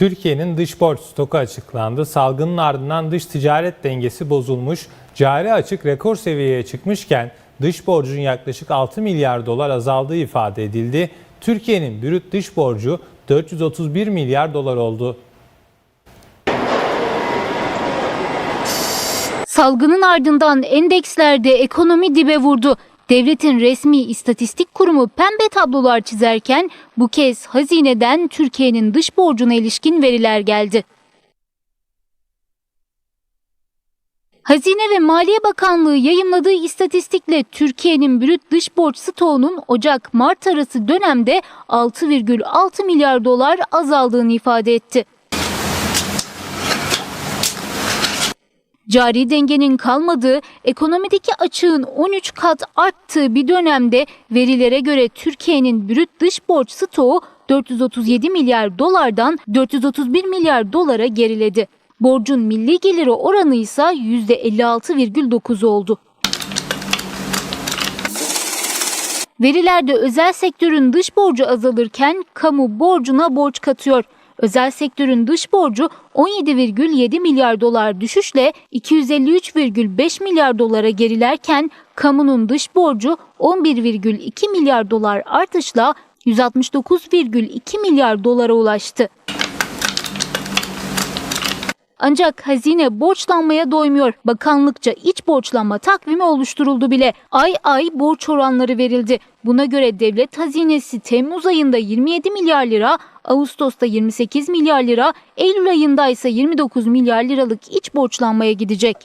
Türkiye'nin dış borç stoku açıklandı. Salgının ardından dış ticaret dengesi bozulmuş, cari açık rekor seviyeye çıkmışken dış borcun yaklaşık 6 milyar dolar azaldığı ifade edildi. Türkiye'nin brüt dış borcu 431 milyar dolar oldu. Salgının ardından endekslerde ekonomi dibe vurdu. Devletin resmi istatistik kurumu pembe tablolar çizerken bu kez hazineden Türkiye'nin dış borcuna ilişkin veriler geldi. Hazine ve Maliye Bakanlığı yayımladığı istatistikle Türkiye'nin brüt dış borç stoğunun Ocak-Mart arası dönemde 6,6 milyar dolar azaldığını ifade etti. Cari dengenin kalmadığı, ekonomideki açığın 13 kat arttığı bir dönemde verilere göre Türkiye'nin brüt dış borç stoğu 437 milyar dolardan 431 milyar dolara geriledi. Borcun milli geliri oranı ise %56,9 oldu. Verilerde özel sektörün dış borcu azalırken kamu borcuna borç katıyor. Özel sektörün dış borcu 17,7 milyar dolar düşüşle 253,5 milyar dolara gerilerken kamunun dış borcu 11,2 milyar dolar artışla 169,2 milyar dolara ulaştı. Ancak hazine borçlanmaya doymuyor. Bakanlıkça iç borçlanma takvimi oluşturuldu bile. Ay ay borç oranları verildi. Buna göre devlet hazinesi Temmuz ayında 27 milyar lira, Ağustos'ta 28 milyar lira, Eylül ayında ise 29 milyar liralık iç borçlanmaya gidecek.